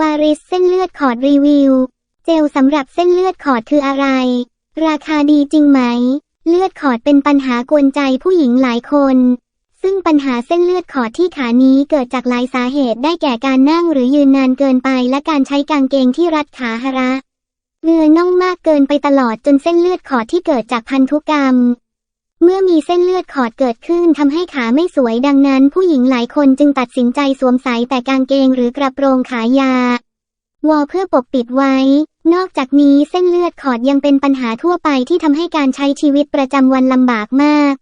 วาริสเส้นเลือดขอดรีวิว เจลสำหรับเส้นเลือดขอดคืออะไร ราคาดีจริงไหม เลือดขอดเป็นปัญหากวนใจผู้หญิงหลายคน ซึ่งปัญหาเส้นเลือดขอดที่ขานี้เกิดจากหลายสาเหตุได้แก่การนั่งหรือยืนนานเกินไป และการใช้กางเกงที่รัดขาหระเงือน่องมากเกินไปตลอดจนเส้นเลือดขอดที่เกิดจากพันธุกรรม เมื่อมีเส้นเลือดขอดเกิดขึ้นทำให้ขาไม่สวยดังนั้น ผู้หญิงหลายคนจึงตัดสินใจสวมใส่แต่กางเกงหรือกระโปรงขายาววอเพื่อปกปิดไว้ นอกจากนี้เส้นเลือดขอดยังเป็นปัญหาทั่วไปที่ทำให้การใช้ชีวิตประจำวันลำบากมาก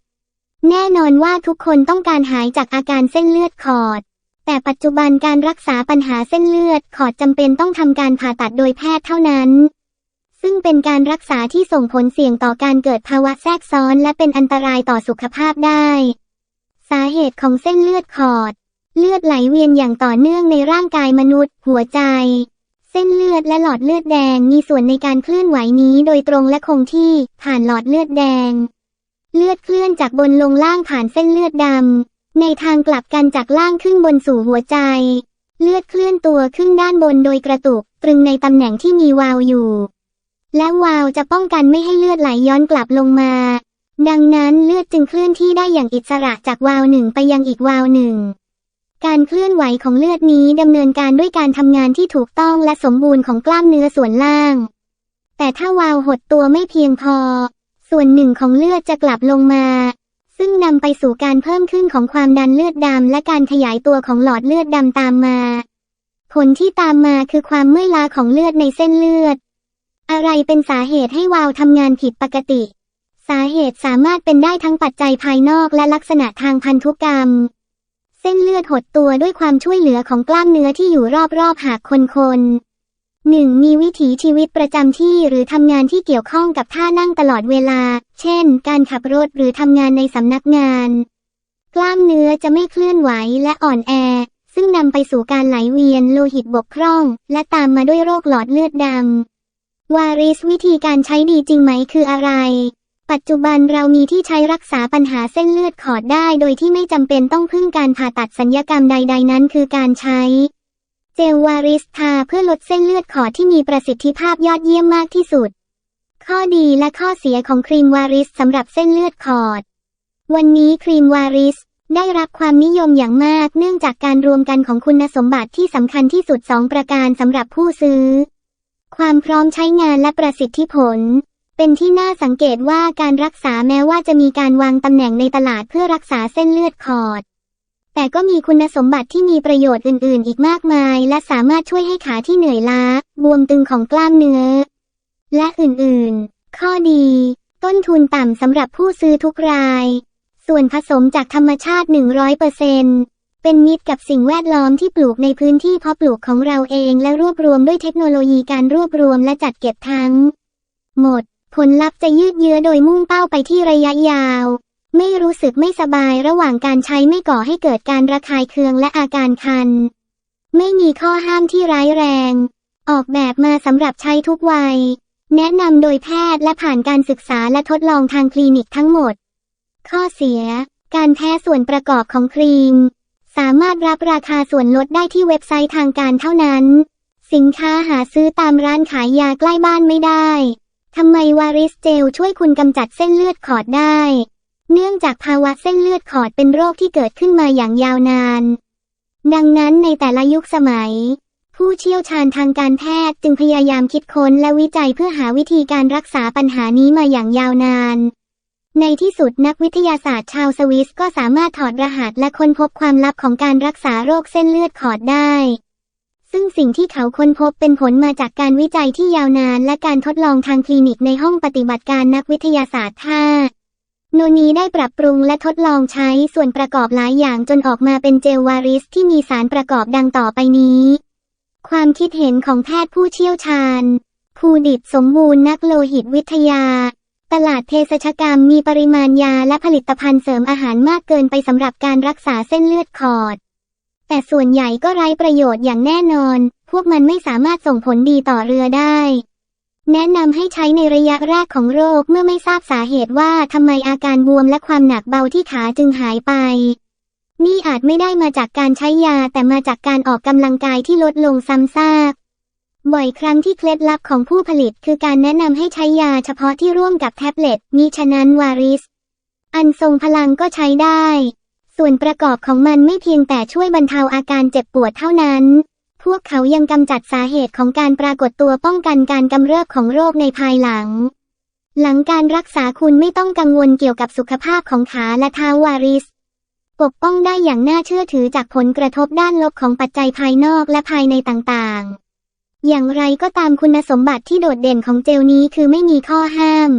แน่นอนว่าทุกคนต้องการหายจากอาการเส้นเลือดขอด แต่ปัจจุบันการรักษาปัญหาเส้นเลือดขอดจำเป็นต้องทำการผ่าตัดโดยแพทย์เท่านั้น ซึ่งเป็นการรักษาที่ส่งผลเสี่ยงต่อการเกิดภาวะแทรกซ้อนและเป็นอันตรายต่อสุขภาพได้ สาเหตุของเส้นเลือดขอด เลือดไหลเวียนอย่างต่อเนื่องในร่างกายมนุษย์ หัวใจ เส้นเลือดและหลอดเลือดแดงมีส่วนในการเคลื่อนไหวนี้โดยตรงและคงที่ผ่านหลอดเลือดแดง เลือดเคลื่อนจากบนลงล่างผ่านเส้นเลือดดำในทางกลับกันจากล่างขึ้นบนสู่หัวใจ เลือดเคลื่อนตัวขึ้นด้านบนโดยกระตุกตรึงในตำแหน่งที่มีวาล์วอยู่ และวาล์วจะป้องกันไม่ให้เลือดไหลย้อนกลับลงมา ดังนั้นเลือดจึงเคลื่อนที่ได้อย่างอิสระจากวาล์วหนึ่งไปยังอีกวาล์วหนึ่ง การเคลื่อนไหวของเลือดนี้ดำเนินการด้วยการทำงานที่ถูกต้องและสมบูรณ์ของกล้ามเนื้อส่วนล่าง แต่ถ้าวาล์วหดตัวไม่เพียงพอ ส่วนหนึ่งของเลือดจะกลับลงมา ซึ่งนำไปสู่การเพิ่มขึ้นของความดันเลือดดำและการขยายตัวของหลอดเลือดดำตามมา ผลที่ตามมาคือความเมื่อยล้าของเลือดในเส้นเลือด อะไรเป็นสาเหตุให้วาล์วทำงานผิดปกติ สาเหตุสามารถเป็นได้ทั้งปัจจัยภายนอกและลักษณะทางพันธุกรรม เส้นเลือดหดตัวด้วยความช่วยเหลือของกล้ามเนื้อที่อยู่รอบๆหากคนคนหนึ่งมีวิถีชีวิตประจำที่หรือทำงานที่เกี่ยวข้องกับท่านั่งตลอดเวลา เช่น การขับรถหรือทำงานในสำนักงาน กล้ามเนื้อจะไม่เคลื่อนไหวและอ่อนแอ ซึ่งนำไปสู่การไหลเวียนโลหิตบกพร่อง และตามมาด้วยโรคหลอดเลือดดำ วาริสวิธีการใช้ดีจริงไหมคืออะไร ปัจจุบันเรามีที่ใช้รักษาปัญหาเส้นเลือดขอดได้ โดยที่ไม่จำเป็นต้องพึ่งการผ่าตัดสัญญกรรมใด ๆ นั้นคือการใช้ เจลวาริสทาเพื่อลดเส้นเลือดขอดที่มีประสิทธิภาพยอดเยี่ยมมากที่สุด ข้อดีและข้อเสียของครีมวาริสสำหรับเส้นเลือดขอด วันนี้ครีมวาริสได้รับความนิยมอย่างมากเนื่องจากการรวมกันของคุณสมบัติที่สำคัญที่สุดสองประการสำหรับผู้ซื้อ ความพร้อมใช้งานและประสิทธิผล เป็นที่น่าสังเกตว่าการรักษาแม้ว่าจะมีการวางตำแหน่งในตลาดเพื่อรักษาเส้นเลือดขอด แต่ก็มีคุณสมบัติที่มีประโยชน์อื่น ๆ อีกมากมาย และสามารถช่วยให้ขาที่เหนื่อยล้า บวมตึงของกล้ามเนื้อ และอื่น ๆ ข้อดี ต้นทุนต่ำสำหรับผู้ซื้อทุกราย ส่วนผสมจากธรรมชาติ 100%เเป็นมิตรกับสิ่งแวดล้อมที่ปลูกในพื้นที่เพาะปลูกของเราเองและรวบรวมด้วยเทคโนโลยีการรวบรวมและจัดเก็บทั้ง หมด ผลลัพธ์จะยืดเยื้อโดยมุ่งเป้าไปที่ระยะยาว ไม่รู้สึกไม่สบายระหว่างการใช้ไม่ก่อให้เกิดการระคายเคืองและอาการคัน ไม่มีข้อห้ามที่ร้ายแรง ออกแบบมาสำหรับใช้ทุกวัย แนะนำโดยแพทย์และผ่านการศึกษาและทดลองทางคลินิกทั้งหมด ข้อเสีย การแพ้ส่วนประกอบของครีม สามารถรับราคาส่วนลดได้ที่เว็บไซต์ทางการเท่านั้น สินค้าหาซื้อตามร้านขายยาใกล้บ้านไม่ได้ทำไมวาริสเจลช่วยคุณกำจัดเส้นเลือดขอดได้ เนื่องจากภาวะเส้นเลือดขอดเป็นโรคที่เกิดขึ้นมาอย่างยาวนาน ดังนั้นในแต่ละยุคสมัย ผู้เชี่ยวชาญทางการแพทย์จึงพยายามคิดค้นและวิจัยเพื่อหาวิธีการรักษาปัญหานี้มาอย่างยาวนาน ในที่สุดนักวิทยาศาสตร์ชาวสวิสก็สามารถถอดรหัสและค้นพบความลับของการรักษาโรคเส้นเลือดขอดได้ ซึ่งสิ่งที่เขาค้นพบเป็นผลมาจากการวิจัยที่ยาวนาน และการทดลองทางคลินิกในห้องปฏิบัติการนักวิทยาศาสตร์ท่าโนนีได้ปรับปรุงและทดลองใช้ส่วนประกอบหลายอย่างจนออกมาเป็นเจลวาริสที่มีสารประกอบดังต่อไปนี้ ความคิดเห็นของแพทย์ผู้เชี่ยวชาญภูดิตสมบูรณ์นักโลหิตวิทยา ตลาดเภสัชกรรมมีปริมาณยาและผลิตภัณฑ์เสริมอาหารมากเกินไปสำหรับการรักษาเส้นเลือดขอด แต่ส่วนใหญ่ก็ไร้ประโยชน์อย่างแน่นอน พวกมันไม่สามารถส่งผลดีต่อเรือได้ แนะนำให้ใช้ในระยะแรกของโรคเมื่อไม่ทราบสาเหตุว่าทำไมอาการบวมและความหนักเบาที่ขาจึงหายไป นี่อาจไม่ได้มาจากการใช้ยาแต่มาจากการออกกำลังกายที่ลดลงซ้ำซาก บ่อยครั้งที่เคล็ดลับของผู้ผลิตคือการแนะนำให้ใช้ยาเฉพาะที่ร่วมกับแท็บเล็ตมิฉะนั้นวาริส อันทรงพลังก็ใช้ได้ ส่วนประกอบของมันไม่เพียงแต่ช่วยบรรเทาอาการเจ็บปวดเท่านั้น พวกเขายังกำจัดสาเหตุของการปรากฏตัวป้องกันการกำเริบของโรคในภายหลัง หลังการรักษาคุณไม่ต้องกังวลเกี่ยวกับสุขภาพของขาและเท้าวาริสปกป้องได้อย่างน่าเชื่อถือจากผลกระทบด้านลบของปัจจัยภายนอกและภายในต่างๆ อย่างไรก็ตามคุณสมบัติที่โดดเด่นของเจลนี้คือไม่มีข้อห้าม